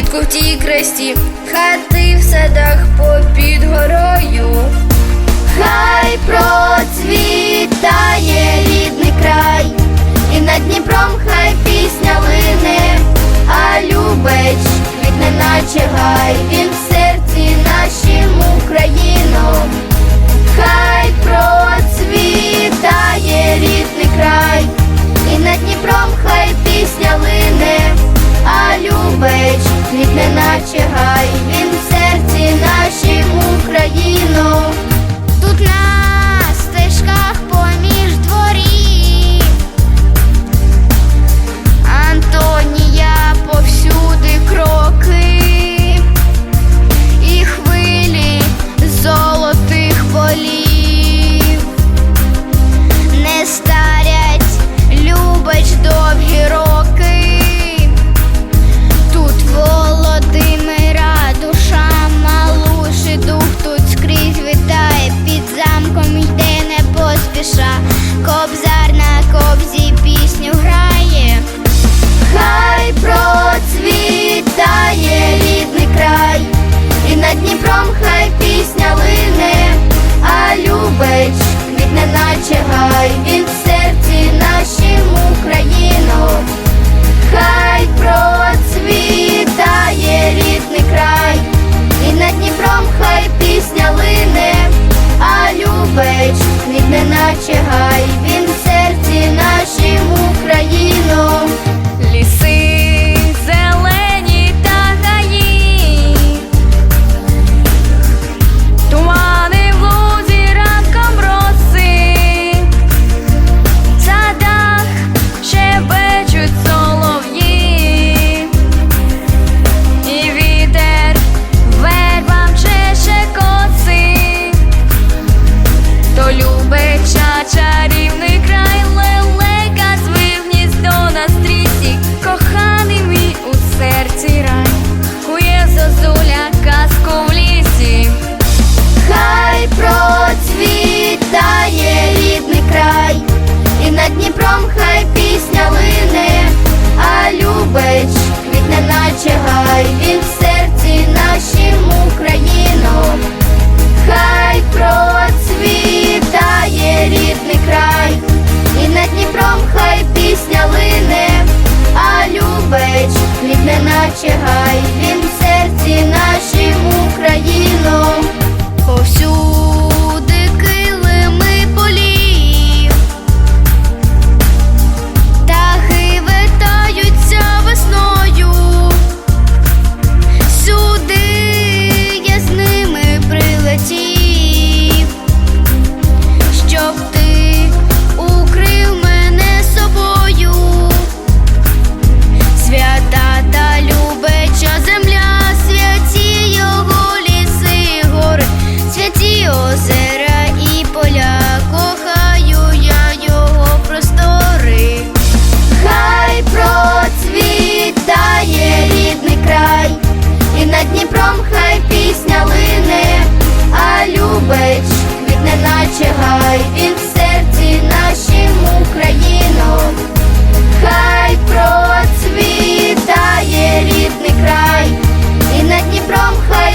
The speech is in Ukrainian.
під ковті кресті, хати в садах попід горою, хай процвітає рідний край, і над Дніпром хай пісня лине, а любеч, від неначе гай. Він. квітне наче гай, він в серці нашій Україно. над Дніпром хай пісня лине, а любеч, квітне наче гай, він в серці наші. наче гай, він в серці нашим Україно, хай процвітає рідний край, і над Дніпром хай.